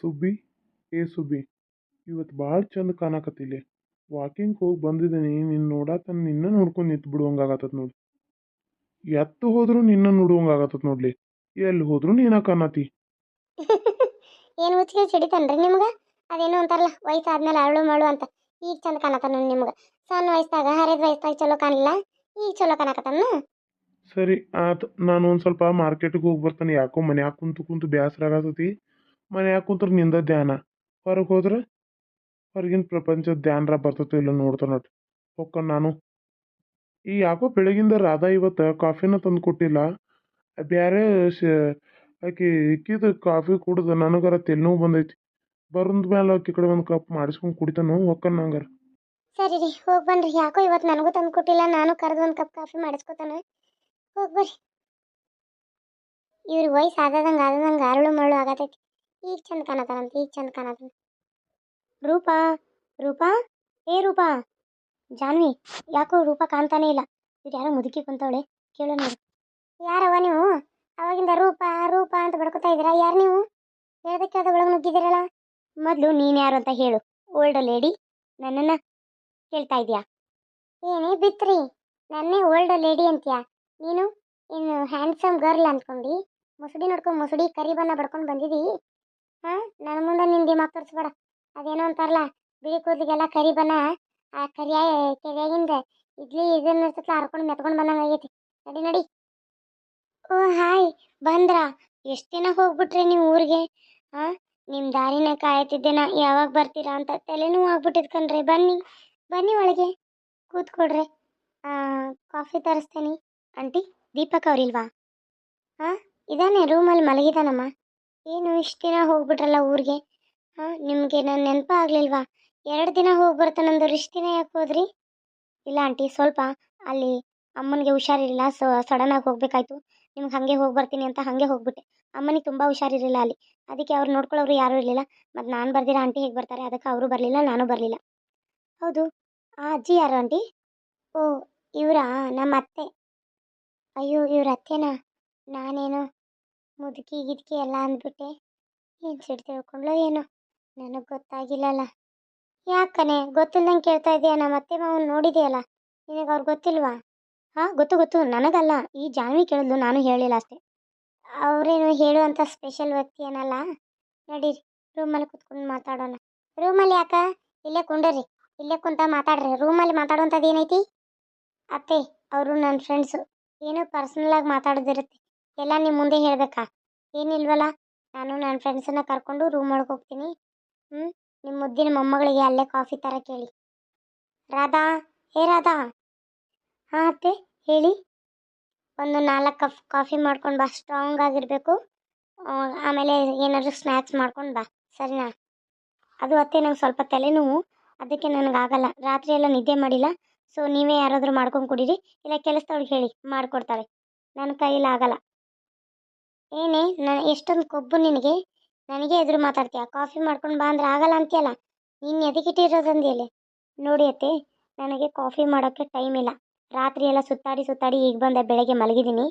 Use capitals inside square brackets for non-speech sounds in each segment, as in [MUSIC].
ಸುಬ್ಬಿ ಏ ಸುಬ್ಬಿ ಇವತ್ತು ಭಾಳ ಚಂದ ಕಾಣಕತ್ತಿಲ್ಲಿ ವಾಕಿಂಗ್ ಹೋಗಿ ಬಂದಿದ್ದೀನಿ ನಿನ್ನ ನೋಡಾತನ ನಿನ್ನ ನೋಡ್ಕೊಂಡು ನಿಂತು ಬಿಡುವಂಗಾಗತ್ತದ ನೋಡಿ. ಎತ್ತು ಹೋದ್ರೂ ನಿನ್ನ ನೋಡುವಂಗಾಗತ್ತದ ನೋಡ್ಲಿ. ಎಲ್ಲಿ ಹೋದ್ರೂ ನೀನ ಕಾಣತಿ. [LAUGHS] ಏನು ಹುಚ್ಚಿಗೆ ಸಿಡಿತಾನ್ರಿ ನಿಮ್ಗೆ? ಅದೇನು ಅಂತಾರಲ್ಲ ವಯಸ್ಸಾದ್ಮೇಲೆ ಅರಳು ಮಳು ಅಂತ. ಈಗ ಚಂದ ಕಾಣತಾನ ನಿಮ್ಗೆ. ಸಣ್ಣ ವಯಸ್ಸಾಗ ಹರಿದ ವಯಸ್ಸಾಗ ಚಲೋ ಕಾಣಲಿಲ್ಲ? ಈಗ ಚಲೋ ಕಾಣಕತ್ತಾನ ಸರಿ ಆತು ನಾನು ಒಂದು ಸ್ವಲ್ಪ ಮಾರ್ಕೆಟಿಗೆ ಹೋಗಿ ಬರ್ತಾನೆ. ಯಾಕೋ ಮನ್ಯಾಗ ಕುಂತು ಕುಂತು ಬೇಸರ ಆಗತೈತಿ. ಮನ್ಯಾಗ ಕುಂತ್ರ ನಿಂದ ಧ್ಯಾನ. ಹೊರಗೆ ಹೋದ್ರೆ ಹೊರಗಿನ ಪ್ರಪಂಚದ ಧ್ಯಾನರ ಬರ್ತೈತೋ ಇಲ್ಲ ನೋಡ್ತಾನೆ ನೋಡ್ರಿ ಹೊಕ್ಕ ನಾನು. ಈ ಯಾಕೋ ಬೆಳಗಿಂದ ರಾಧಾ ಇವತ್ತು ಕಾಫಿನ ತಂದು ಕೊಟ್ಟಿಲ್ಲ. ಬೇರೆ ಆಕಿ ಇಕ್ಕಿದ ಕಾಫಿ ಕುಡ್ದು ನನಗರ ತಲೆನೋವು ಬಂದೈತಿ. ಬರಂದ ಮೇಲೆ ಆಕಿ ಕಡೆ ಒಂದು ಕಪ್ ಮಾಡಿಸ್ಕೊಂಡು ಕುಡಿತಾನು ಹೊಕ್ಕ ನಂಗಾರ ಸರಿ ರೀ, ಹೋಗಿ ಬನ್ರಿ. ಯಾಕೋ ಇವತ್ತು ನನಗೂ ತಂದು ಕೊಟ್ಟಿಲ್ಲ, ನಾನು ಕರೆದು ಒಂದು ಕಪ್ ಕಾಫಿ ಮಾಡಿಸ್ಕೊತಾನೆ. ಹೋಗಿ ಬರ್ರಿ. ಇವ್ರ ವಯಸ್ಸು ಆಗದಂಗೆ ಆದದಂಗೆ ಅರಳು ಮರಳು ಆಗತೈತಿ. ಈಗ ಚಂದ ಕಾಣತಾರಂತ ಈಗ ಚಂದ ಕಾಣತಾನ ರೂಪಾ ರೂಪಾ, ಏ ರೂಪಾ, ಜಾನ್ವಿ, ಯಾಕೋ ರೂಪ ಕಾಣ್ತಾನೆ ಇಲ್ಲ. ಇದು ಯಾರೋ ಮುದುಕಿ ಕುಂತವಳೆ ಕೇಳೋ ನೋಡು. ಯಾರವ ನೀವು? ಅವಾಗಿಂದ ರೂಪ ರೂಪ ಅಂತ ಬಡ್ಕೊತಾ ಇದ್ದೀರಾ? ಯಾರು ನೀವು? ಹೇಳ್ದಕ್ಕೆ ಅದ ಒಳಗೆ ನುಗ್ಗಿದಿರಲ್ಲ ಮೊದಲು ನೀನು ಯಾರು ಅಂತ ಹೇಳು. ಓಲ್ಡ್ ಲೇಡಿ ನನ್ನನ್ನು ಕೇಳ್ತಾ ಇದೆಯಾ? ಏನೇ ಬಿತ್ರಿ, ನನ್ನೇ ಓಲ್ಡ್ ಲೇಡಿ ಅಂತೀಯಾ? ನೀನು ಇನ್ನು ಹ್ಯಾಂಡ್ಸಮ್ ಗರ್ಲ್ ಅಂದ್ಕೊಂಡು ಮುಸುಡಿ ನೋಡ್ಕೊಂಡು ಮುಸುಡಿ ಕರಿ ಬಣ್ಣ ಬಡ್ಕೊಂಡು ಬಂದಿದ್ದೀ ಹಾಂ ನನ್ನ ಮುಂದೆ ನಿನ್ ದಿಮಾಗ್ ತೋರಿಸ್ಬೇಡ. ಅದೇನೋ ಅಂತಾರಲ್ಲ, ಬಿಳಿ ಕೂದಲಿಗೆಲ್ಲ ಕರಿ ಬಣ್ಣ. ಆ ಕರಿಯ ಕೆರೆಯಾಗಿಂದ ಇಡ್ಲಿ ಇದನ್ನ ಇರ್ತೈತಲ್ಲ ಹರ್ಕೊಂಡು ಮೆತ್ಕೊಂಡು ಬಂದಂಗೆ ಆಗೈತಿ. ನಡಿ ನಡಿ. ಓ, ಹಾಯ್. ಬಂದ್ರಾ. ಎಷ್ಟು ದಿನ ಹೋಗ್ಬಿಟ್ರಿ ನೀವು ಊರಿಗೆ? ಹಾಂ ನಿಮ್ಮ ದಾರಿನ ಕಾಯತಿದ್ದೇನ ಯಾವಾಗ ಬರ್ತೀರಾ ಅಂತ ತಲೆನೂ ಆಗ್ಬಿಟ್ಟಿದ್ ಕಣ್ರಿ. ಬನ್ನಿ ಬನ್ನಿ ಒಳಗೆ. ಕೂತ್ಕೊಡ್ರಿ ಕಾಫಿ ತರಿಸ್ತೇನೆ. ಆಂಟಿ, ದೀಪಕ್ ಅವ್ರಿಲ್ವಾ ಹಾಂ, ಇದಾನೆ ರೂಮಲ್ಲಿ ಮಲಗಿದಾನಮ್ಮ. ಏನು ಇಷ್ಟು ದಿನ ಹೋಗ್ಬಿಟ್ರಲ್ಲ ಊರಿಗೆ? ಹಾಂ, ನಿಮಗೆ ನನ್ನ ನೆನಪ ಆಗಲಿಲ್ವಾ ಎರಡು ದಿನ ಹೋಗಿ ಬರ್ತಾನಂದ್ರೆ ಇಷ್ಟು ದಿನ ಯಾಕೆ ಹೋದ್ರಿ? ಇಲ್ಲ ಆಂಟಿ, ಸ್ವಲ್ಪ. ಅಲ್ಲಿ ಅಮ್ಮನಿಗೆ ಹುಷಾರಿರಲಿಲ್ಲ, ಸೊ ಸಡನ್ನಾಗಿ ಹೋಗ್ಬೇಕಾಯ್ತು. ನಿಮ್ಗೆ ಹಾಗೆ ಹೋಗಿ ಬರ್ತೀನಿ ಅಂತ ಹಾಗೆ ಹೋಗ್ಬಿಟ್ಟೆ. ಅಮ್ಮನಿಗೆ ತುಂಬ ಹುಷಾರಿರಲಿಲ್ಲ ಅಲ್ಲಿ. ಅದಕ್ಕೆ ಅವ್ರು ನೋಡ್ಕೊಳ್ಳೋರು ಯಾರೂ ಇರಲಿಲ್ಲ. ಮತ್ತು ನಾನು ಬರ್ದಿರ ಆಂಟಿ ಹೇಗೆ ಬರ್ತಾರೆ? ಅದಕ್ಕೆ ಅವರು ಬರಲಿಲ್ಲ, ನಾನು ಬರಲಿಲ್ಲ. ಹೌದು. ಆ ಅಜ್ಜಿ ಯಾರು ಆಂಟಿ? ಓ, ಇವರಾ? ನಮ್ಮ ಅತ್ತೆ ಅಯ್ಯೋ, ಇವ್ರ ಅತ್ತೆನಾ? ನಾನೇನೋ ಮುದುಕಿ ಗಿದ್ಕಿ ಎಲ್ಲ ಅಂದ್ಬಿಟ್ಟೆ. ಏನು ಸಿಟ್ಟು ತಿಳ್ಕೊಂಡ್ಲೋ ಏನೋ. ನನಗೆ ಗೊತ್ತಾಗಿಲ್ಲಲ್ಲ ಯಾಕನೆ? ಗೊತ್ತಿಲ್ದಂಗೆ ಕೇಳ್ತಾ ಇದೆಯಾ? ನಮ್ಮ ಅತ್ತೆ ಮಾವನ್ ನೋಡಿದೆಯಲ್ಲ? ನಿನಗೆ ಅವ್ರು ಗೊತ್ತಿಲ್ವಾ? ಹಾಂ, ಗೊತ್ತು ಗೊತ್ತು. ನನಗಲ್ಲ. ಈ ಜಾನ್ವಿ ಕೇಳಿದ್ಲು, ನಾನು ಹೇಳಿಲ್ಲ ಅಷ್ಟೇ. ಅವರೇನು ಹೇಳುವಂಥ ಸ್ಪೆಷಲ್ ವ್ಯಕ್ತಿ ಏನಲ್ಲ? ನಡೀರಿ, ರೂಮಲ್ಲಿ ಕುತ್ಕೊಂಡು ಮಾತಾಡೋಣ. ರೂಮಲ್ಲಿ ಯಾಕ? ಇಲ್ಲೇ ಕುಂಡ್ರಿ. ಇಲ್ಲೇ ಕುಂತ ಮಾತಾಡ್ರಿ. ರೂಮಲ್ಲಿ ಮಾತಾಡುವಂಥದ್ದು ಏನೈತಿ? ಅತ್ತೆ, ಅವರು ನನ್ನ ಫ್ರೆಂಡ್ಸು ಏನೋ ಪರ್ಸ್ನಲಾಗಿ ಮಾತಾಡೋದಿರುತ್ತೆ. ಎಲ್ಲ ನಿಮ್ಮ ಮುಂದೆ ಹೇಳಬೇಕಾ. ಏನಿಲ್ವಲ್ಲ ನಾನು ನನ್ನ ಫ್ರೆಂಡ್ಸನ್ನು ಕರ್ಕೊಂಡು ರೂಮ್ ಒಳಗೆ ಹೋಗ್ತೀನಿ. ಹ್ಞೂ ನಿಮ್ಮ ಮುದ್ದಿನ ಮೊಮ್ಮಗಳಿಗೆ ಅಲ್ಲೇ ಕಾಫಿ ಥರ ಕೇಳಿ. ರಾಧಾ, ಹೇ ರಾಧಾ. ಹಾಂ ಅತ್ತೆ, ಹೇಳಿ. ಒಂದು ನಾಲ್ಕು ಕಪ್ ಕಾಫಿ ಮಾಡ್ಕೊಂಡು ಬಾ ಸ್ಟ್ರಾಂಗ್ ಆಗಿರಬೇಕು. ಆಮೇಲೆ ಏನಾದರೂ ಸ್ನ್ಯಾಕ್ಸ್ ಮಾಡ್ಕೊಂಡು ಬಾ, ಸರಿನಾ? ಅದು ಅತ್ತೆ ನಂಗೆ ಸ್ವಲ್ಪ ತಲೆನೋವು, ಅದಕ್ಕೆ ನನಗಾಗಲ್ಲ. ರಾತ್ರಿ ಎಲ್ಲ ನಿದ್ದೆ ಮಾಡಿಲ್ಲ ಸೊ ನೀವೇ ಯಾರಾದರೂ ಮಾಡ್ಕೊಂಡು ಕುಡೀರಿ. ಇಲ್ಲ ಕೆಲಸದವ್ರಿಗೆ ಹೇಳಿ, ಮಾಡಿಕೊಡ್ತಾರೆ. ನನ್ನ ಕೈಯಲ್ಲಿ ಆಗಲ್ಲ. ಏನೇ ನಾನು ಎಷ್ಟೊಂದು ಕೊಬ್ಬು ನಿನಗೆ? ನನಗೆ ಎದುರು ಮಾತಾಡ್ತೀಯ? ಕಾಫಿ ಮಾಡ್ಕೊಂಡು ಬಾ ಅಂದ್ರೆ ಆಗಲ್ಲ ಅಂತೀಯಲ್ಲ? ನೀನು ಎದಕ್ಕಿಟ್ಟಿರೋದಂದಿಯಲ್ಲಿ ನೋಡಿ ಅತ್ತೆ, ನನಗೆ ಕಾಫಿ ಮಾಡೋಕ್ಕೆ ಟೈಮ್ ಇಲ್ಲ. ರಾತ್ರಿ ಎಲ್ಲ ಸುತ್ತಾಡಿ ಸುತ್ತಾಡಿ ಈಗ ಬಂದೆ, ಬೆಳಗ್ಗೆ ಮಲಗಿದ್ದೀನಿ.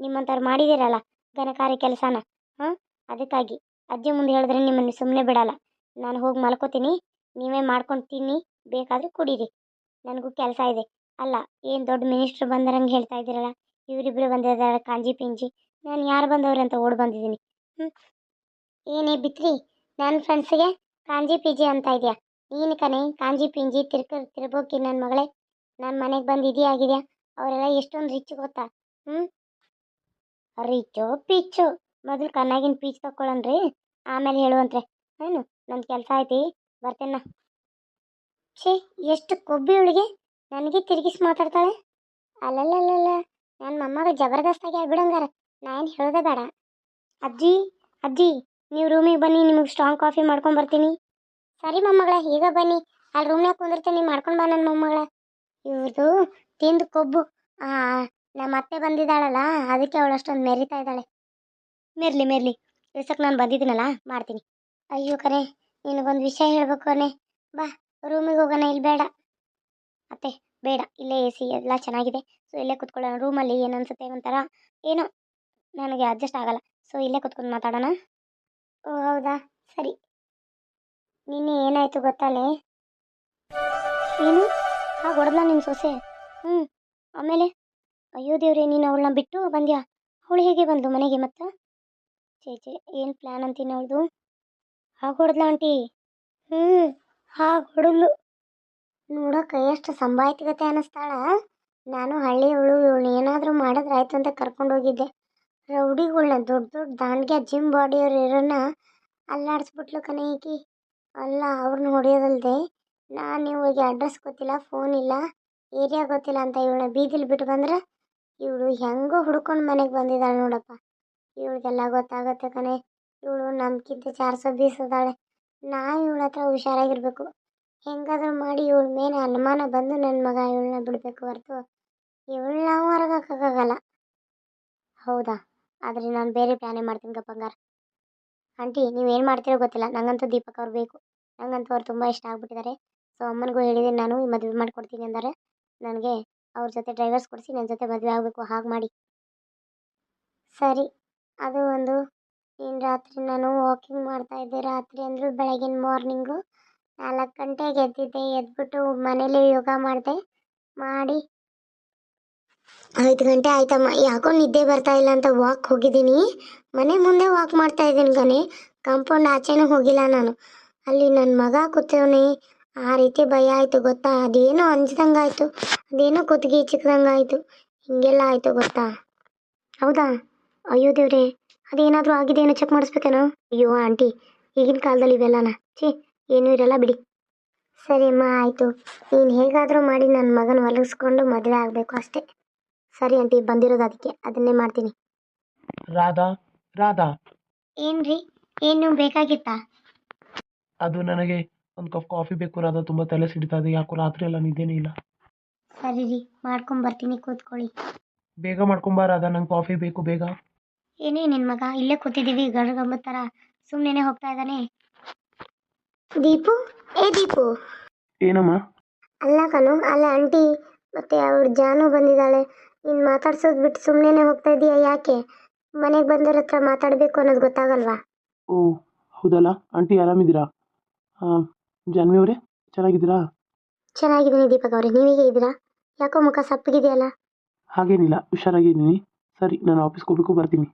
ನಿಮ್ಮಂಥವ್ರು ಮಾಡಿದ್ದೀರಲ್ಲ ಘನಕಾರ್ಯ ಕೆಲಸನ? ಹಾಂ? ಅದಕ್ಕಾಗಿ. ಅಜ್ಜಿ ಮುಂದೆ ಹೇಳಿದ್ರೆ ನಿಮ್ಮನ್ನು ಸುಮ್ಮನೆ ಬಿಡಲ್ಲ. ನಾನು ಹೋಗಿ ಮಲ್ಕೋತೀನಿ. ನೀವೇ ಮಾಡ್ಕೊಂಡು ತಿನ್ನಿ, ಬೇಕಾದರೂ ಕುಡೀರಿ. ನನಗೂ ಕೆಲಸ ಇದೆ. ಅಲ್ಲ, ಏನು ದೊಡ್ಡ ಮಿನಿಸ್ಟ್ರ್ ಬಂದರಂಗೆ ಹೇಳ್ತಾ ಇದ್ದೀರಲ್ಲ? ಇವರಿಬ್ಬರು ಬಂದಿದ್ದಾರೆ ಕಾಂಜಿ ಪಿಂಜಿ. ನಾನು ಯಾರು ಬಂದವ್ರೆ ಅಂತ ಓಡ್ ಬಂದಿದ್ದೀನಿ. ಹ್ಞೂ ಏನೇ ಬಿತ್ರಿ ನನ್ನ ಫ್ರೆಂಡ್ಸಿಗೆ ಕಾಂಜಿ ಪಿಜಿ ಅಂತ ಇದೆಯಾ? ನೀನು ಕಣೆ, ಕಾಂಜಿ ಪಿಂಜಿ ತಿರ್ಕ ತಿರ್ಬೋಕಿ ನನ್ನ ಮಗಳೇ. ನನ್ನ ಮನೆಗೆ ಬಂದು ಇದೆಯಾ ಆಗಿದೆಯಾ? ಅವರೆಲ್ಲ ಎಷ್ಟೊಂದು ರಿಚ್ ಗೊತ್ತಾ? ಹ್ಞೂ ರಿಚ್ಚು ಪಿಚ್ಚು ಮೊದಲು ಕಣ್ಣಾಗಿನ ಪೀಚ್ ರೀ ಆಮೇಲೆ ಹೇಳುವಂತ್ರೆ. ಏನು? ನನ್ನ ಕೆಲಸ ಐತಿ, ಬರ್ತೇನೆ ನಾ. ಛೇ, ಎಷ್ಟು ಕೊಬ್ಬಿ ಇವಳಿಗೆ ನನಗೆ ತಿರುಗಿಸಿ ಮಾತಾಡ್ತಾಳೆ. ಅಲ್ಲಲ್ಲಲ್ಲ ನನ್ನ ಮೊಮ್ಮಗ ಜಬರ್ದಸ್ತಾಗಿ ಆಗ್ಬಿಡಂಗಾರ. ನಾ ಏನು ಹೇಳೋದೇ ಬೇಡ. ಅಜ್ಜಿ ಅಜ್ಜಿ, ನೀವು ರೂಮಿಗೆ ಬನ್ನಿ, ನಿಮಗೆ ಸ್ಟ್ರಾಂಗ್ ಕಾಫಿ ಮಾಡ್ಕೊಂಡು ಬರ್ತೀನಿ. ಸರಿ ಮೊಮ್ಮಗಳ, ಈಗ ಬನ್ನಿ. ಅಲ್ಲಿ ರೂಮ್ನಾಗ ಕುಂದಿರ್ತೀನಿ ಮಾಡ್ಕೊಂಡು ಬಾ ನನ್ನ ಮೊಮ್ಮಗಳ. ಇವ್ರದು ತಿಂದು ಕೊಬ್ಬು. ನಮ್ಮ ಅತ್ತೆ ಬಂದಿದ್ದಾಳಲ್ಲ, ಅದಕ್ಕೆ ಅವಳು ಅಷ್ಟೊಂದು ಮೆರಿತಾ ಇದ್ದಾಳೆ. ಮೆರ್ಲಿ ಮೆರ್ಲಿ. ಇಳ್ಸಕ್ಕೆ ನಾನು ಬಂದಿದ್ದೀನಲ್ಲ, ಮಾಡ್ತೀನಿ. ಅಯ್ಯೋ ಕರೆ ನಿನಗೊಂದು ವಿಷಯ ಹೇಳ್ಬೇಕು ಅನೆ ಬಾ ರೂಮಿಗೆ ಹೋಗೋಣ ಇಲ್ಲಿ ಬೇಡ. ಅತ್ತೆ, ಬೇಡ, ಇಲ್ಲೇ ಎ ಸಿ ಎಲ್ಲ ಚೆನ್ನಾಗಿದೆ. ಸೊ ಇಲ್ಲೇ ಕುತ್ಕೊಳ್ಳೋಣ. ರೂಮಲ್ಲಿ ಏನು ಅನ್ಸುತ್ತೆ ಒಂಥರ, ಏನೋ ನನಗೆ ಅಡ್ಜಸ್ಟ್ ಆಗಲ್ಲ. ಸೊ ಇಲ್ಲೇ ಕುತ್ಕೊಂಡು ಮಾತಾಡೋಣ? ಓ, ಹೌದಾ? ಸರಿ. ನಿನ್ನೆ ಏನಾಯ್ತು ಗೊತ್ತಲ್ಲೇ? ಏನು? ಹಾಗೆ ಹೊಡೆದ್ಲ ನಿನ್ನ ಸೊಸೆ? ಹ್ಞೂ ಆಮೇಲೆ? ಅಯ್ಯೋ ದೇವ್ರೆ, ನೀನು ಅವಳನ್ನ ಬಿಟ್ಟು ಬಂದ್ಯಾ? ಅವಳು ಹೇಗೆ ಬಂದು ಮನೆಗೆ ಮತ್ತೆ? ಚೇ ಚೇ ಏನು ಪ್ಲ್ಯಾನ್ ಅಂತೀನಿ ಅವಳದು? ಹಾಗೆ ಹೊಡೆದ್ಲ ಆಂಟಿ? ಹ್ಞೂ ಹಾಗೆ ಹೊಡೆದ್ಲು ನೋಡೋಕೆ ಎಷ್ಟು ಸಂಭಾಯ್ತಿಗತೆ ಅನ್ನಿಸ್ತಾಳ ನಾನು ಹಳ್ಳಿ ಇವಳು ಏನಾದರೂ ಮಾಡಿದ್ರೆ ಆಯ್ತು ಅಂತ ಕರ್ಕೊಂಡು ಹೋಗಿದ್ದೆ. ರೌಡಿಗಳ್ನ ದೊಡ್ಡ ದೊಡ್ಡ ದಾಂಡ್ಗೆ ಜಿಮ್ ಬಾಡಿಯವ್ರು ಇರೋನ್ನ ಅಲ್ಲಾಡಿಸ್ಬಿಟ್ಲು ಕಣೆ ಈಕಿ. ಅಲ್ಲ ಅವ್ರನ್ನ ಹೊಡೆಯೋದಲ್ದೆ. ನಾನು ಇವಳಿಗೆ ಅಡ್ರೆಸ್ ಗೊತ್ತಿಲ್ಲ ಫೋನ್ ಇಲ್ಲ ಏರಿಯಾ ಗೊತ್ತಿಲ್ಲ ಅಂತ ಇವಳನ್ನ ಬೀದಿಲಿ ಬಿಟ್ಟು ಬಂದ್ರೆ ಇವಳು ಹೆಂಗೋ ಹುಡ್ಕೊಂಡು ಮನೆಗೆ ಬಂದಿದ್ದಾಳೆ ನೋಡಪ್ಪ. ಇವಳಿಗೆಲ್ಲ ಗೊತ್ತಾಗುತ್ತೆ ಕಣೆ. ಇವಳು ನಮ್ಗಿಂತ ಚಾರ್ಸೋ ಬೀಸದಾಳೆ. ನಾವು ಇವಳ ಹತ್ರ ಹುಷಾರಾಗಿರ್ಬೇಕು. ಹೆಂಗಾದರೂ ಮಾಡಿ ಇವಳ ಮೇಲೆ ಅನುಮಾನ ಬಂದು ನನ್ನ ಮಗ ಇವಳನ್ನ ಬಿಡಬೇಕು ಹೊರತು. ಇವಳನ್ನ ಹೊರಗಾಕೋಕ್ಕಾಗಲ್ಲ ಹೌದಾ? ಆದರೆ ನಾನು ಬೇರೆ ಪ್ಲ್ಯಾನೇ ಮಾಡ್ತೀನಿ ಗಪ್ಪಂಗಾರ ಆಂಟಿ ನೀವೇನು ಮಾಡ್ತೀರೋ ಗೊತ್ತಿಲ್ಲ. ನಂಗಂತೂ ದೀಪಕ್ ಅವ್ರು ಬೇಕು. ನಂಗಂತೂ ಅವ್ರು ತುಂಬ ಇಷ್ಟ ಆಗಿಬಿಟ್ಟಿದ್ದಾರೆ ಸೊ ಅಮ್ಮನಿಗೂ ಹೇಳಿದ್ದೀನಿ ನಾನು ಮದುವೆ ಮಾಡಿಕೊಡ್ತೀನಿ ಅಂದರೆ. ನನಗೆ ಅವ್ರ ಜೊತೆ ಡ್ರೈವರ್ಸ್ ಕೊಡಿಸಿ ನನ್ನ ಜೊತೆ ಮದುವೆ ಆಗಬೇಕು, ಹಾಗೆ ಮಾಡಿ. ಸರಿ. ಅದು ಒಂದು ಇನ್ನು ರಾತ್ರಿ ನಾನು ವಾಕಿಂಗ್ ಮಾಡ್ತಾ ಇದ್ದೆ. ರಾತ್ರಿ ಅಂದರೂ ಬೆಳಗಿನ ಮಾರ್ನಿಂಗು ನಾಲ್ಕು ಗಂಟೆಗೆ ಎದ್ದಿದ್ದೆ. ಎದ್ಬಿಟ್ಟು ಮನೇಲಿ ಯೋಗ ಮಾಡಿದೆ. ಮಾಡಿ ಐದು ಗಂಟೆ ಆಯ್ತಮ್ಮ. ಯಾಕೋ ನಿದ್ದೆ ಬರ್ತಾ ಇಲ್ಲ ಅಂತ ವಾಕ್ ಹೋಗಿದ್ದೀನಿ. ಮನೆ ಮುಂದೆ ವಾಕ್ ಮಾಡ್ತಾ ಇದ್ದೀನಿ ಕಣೆ ಕಾಂಪೌಂಡ್ ಆಚೆನೂ ಹೋಗಿಲ್ಲ ನಾನು. ಅಲ್ಲಿ ನನ್ನ ಮಗ ಕೂತವನೇ. ಆ ರೀತಿ ಭಯ ಆಯಿತು ಗೊತ್ತಾ? ಅದೇನೋ ಅಂಜ್ದಂಗೆ ಆಯಿತು ಅದೇನೋ ಕುತ್ತಿಗೆ ಚಿಕ್ಕದಂಗಾಯ್ತು ಹೀಗೆಲ್ಲ ಆಯಿತು ಗೊತ್ತಾ? ಹೌದಾ? ಅಯ್ಯೋ ದೇವ್ರೆ. ಅದೇನಾದರೂ ಆಗಿದೆಯೇನೋ ಚೆಕ್ ಮಾಡಿಸ್ಬೇಕೇನೋ? ಅಯ್ಯೋ ಆಂಟಿ, ಈಗಿನ ಕಾಲದಲ್ಲಿ ಇವೆಲ್ಲನ? ಛೀ, ಏನೂ ಇರಲ್ಲ ಬಿಡಿ. ಸರಿ ಅಮ್ಮ, ಆಯಿತು. ನೀನು ಹೇಗಾದರೂ ಮಾಡಿ ನನ್ನ ಮಗನ ಒಲಗಿಸ್ಕೊಂಡು ಮದುವೆ ಆಗಬೇಕು ಅಷ್ಟೇ. ಸರಿ ಆಂಟಿ ಬಂದಿರೋದು ಅದಕ್ಕೆ. ಅದನ್ನೇ ಮಾಡ್ತೀನಿ. ರಾಧಾ ರಾಧಾ. ಏನ್ರಿ? ಏನು ಬೇಕಾಗಿತ್ತಾ? ಅದು ನನಗೆ ಒಂದು ಕಪ್ ಕಾಫಿ ಬೇಕು ರಾಧಾ ತುಂಬ ತಲೆ ಸಿಡಿತಾ ಇದೆ. ಯಾಕೋ ರಾತ್ರಿ ಎಲ್ಲ ನಿದ್ದೆನೇ ಇಲ್ಲ. ಸರಿ ರೀ ಮಾಡ್ಕೊಂಬರ್ತೀನಿ ಕೂತ್ಕೊಳ್ಳಿ. ಬೇಗ ಮಾಡ್ಕೊಂಬಾ ರಾಧಾ ನಂಗೆ ಕಾಫಿ ಬೇಕು ಬೇಗ. ಏನೇ ನಿನ್ನ ಮಗ ಇಲ್ಲೇ ಕೂತಿದ್ದೀವಿ ಗರ್ಗಮ್ಮ ಥರ. ಸುಮ್ಮನೆ ಹೋಗ್ತಾ ಇದ್ದಾನೆ. ದೀಪು? ಏ ದೀಪು? ಏನಮ್ಮ? ಅಲ್ಲ ಕಣು ಅಲ್ಲ ಆಂಟಿ ಮತ್ತೆ ಅವ್ರ ಜಾನು ಬಂದಿದ್ದಾಳೆ. ನೀನು ಮಾತಾಡ್ಸೋದು ಬಿಟ್ಟು ಸುಮ್ಮನೆ ಹೋಗ್ತಾ ಇದೀಯಾ ಯಾಕೆ? ಮನೆಗೆ ಬಂದವ್ರ ಹತ್ರ ಮಾತಾಡಬೇಕು ಅನ್ನೋದು ಗೊತ್ತಾಗಲ್ವಾ? ಓ ಹೌದಲ್ಲ? ಆಂಟಿ ಆರಾಮಿದ್ದೀರಾ? ಜಾನ್ವಿ ಅವರೇ ಚೆನ್ನಾಗಿದ್ದೀರಾ? ಚೆನ್ನಾಗಿದ್ದೀನಿ ದೀಪಕ್ ಅವರೇ ನೀವು ಹೇಗೆ ಇದ್ದೀರಾ? ಯಾಕೋ ಮುಖ ಸಪ್ಪಗಿದೆಯಲ್ಲ? ಹಾಗೇನಿಲ್ಲ ಹುಷಾರಾಗಿದ್ದೀನಿ. ಸರಿ ನಾನು ಆಫೀಸ್ಗೆ ಹೋಗ್ಬೇಕು ಬರ್ತೀನಿ.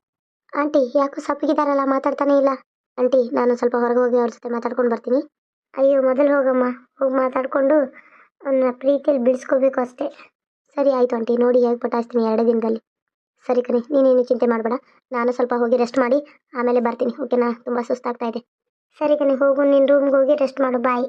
ಆಂಟಿ ಯಾಕೋ ಸಪ್ಪಗಿದಾರಲ್ಲ ಮಾತಾಡ್ತಾನೆ ಇಲ್ಲ. ಆಂಟಿ ನಾನು ಸ್ವಲ್ಪ ಹೊರಗೆ ಹೋಗಿ ಅವ್ರ ಜೊತೆ ಮಾತಾಡ್ಕೊಂಡು ಬರ್ತೀನಿ. ಅಯ್ಯೋ ಮೊದಲು ಹೋಗಮ್ಮ. ಹೋಗಿ ಮಾತಾಡಿಕೊಂಡು ಅವನ್ನ ಪ್ರೀತಿಯಲ್ಲಿ ಬಿಡಿಸ್ಕೋಬೇಕು ಅಷ್ಟೇ. ಸರಿ ಆಯಿತು ಆಂಟಿ, ನೋಡಿ ಹೇಗೆ ಪಟಾಯಿಸ್ತೀನಿ ಎರಡೇ ದಿನದಲ್ಲಿ. ಸರಿ ಕಣಿ, ನೀನೇನು ಚಿಂತೆ ಮಾಡಬೇಡ. ನಾನು ಸ್ವಲ್ಪ ಹೋಗಿ ರೆಸ್ಟ್ ಮಾಡಿ, ಆಮೇಲೆ ಬರ್ತೀನಿ, ಓಕೆನಾ? ತುಂಬ ಸುಸ್ತಾಗ್ತಾ ಇದೆ. ಸರಿ ಕಣಿ, ಹೋಗು ನಿನ್ನ ರೂಮ್ಗೆ ಹೋಗಿ ರೆಸ್ಟ್ ಮಾಡು ಬಾಯ್